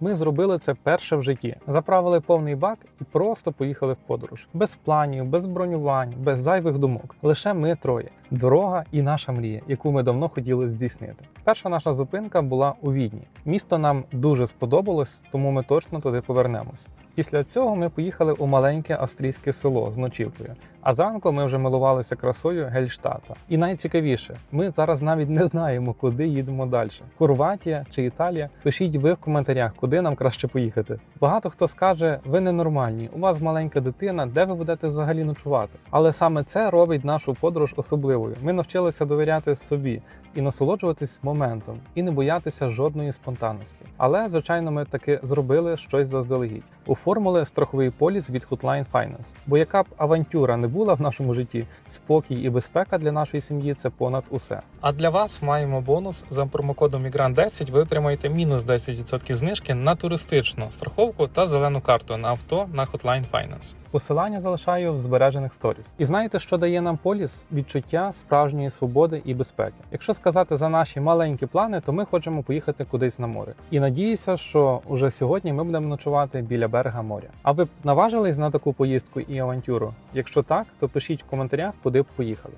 Ми зробили це перше в житті. Заправили повний бак і просто поїхали в подорож. Без планів, без бронювань, без зайвих думок. Лише ми троє. Дорога і наша мрія, яку ми давно хотіли здійснити. Перша наша зупинка була у Відні. Місто нам дуже сподобалось, тому ми точно туди повернемось. Після цього ми поїхали у маленьке австрійське село з ночівкою. А зранку ми вже милувалися красою Гельштата. І найцікавіше, ми зараз навіть не знаємо, куди їдемо далі: Хорватія чи Італія. Пишіть ви в коментарях, куди нам краще поїхати. Багато хто скаже, ви ненормальні, у вас маленька дитина, де ви будете взагалі ночувати. Але саме це робить нашу подорож особливою. Ми навчилися довіряти собі і насолоджуватись моментом, і не боятися жодної спонтанності. Але звичайно, ми таки зробили щось заздалегідь. Оформили страховий поліс від Hotline Finance. Бо яка б авантюра не була в нашому житті, спокій і безпека для нашої сім'ї це понад усе. А для вас маємо бонус за промокодом Мігрант 10 Ви отримаєте мінус 10% знижки на туристичну страховку та зелену карту на авто на Hotline Finance. Посилання залишаю в збережених сторіс. І знаєте, що дає нам поліс? Відчуття справжньої свободи і безпеки. Якщо сказати за наші маленькі плани, то ми хочемо поїхати кудись на море. І надіюся, що уже сьогодні ми будемо ночувати біля берега моря. А ви б наважились на таку поїздку і авантюру? Якщо так, то пишіть в коментарях, куди б поїхали.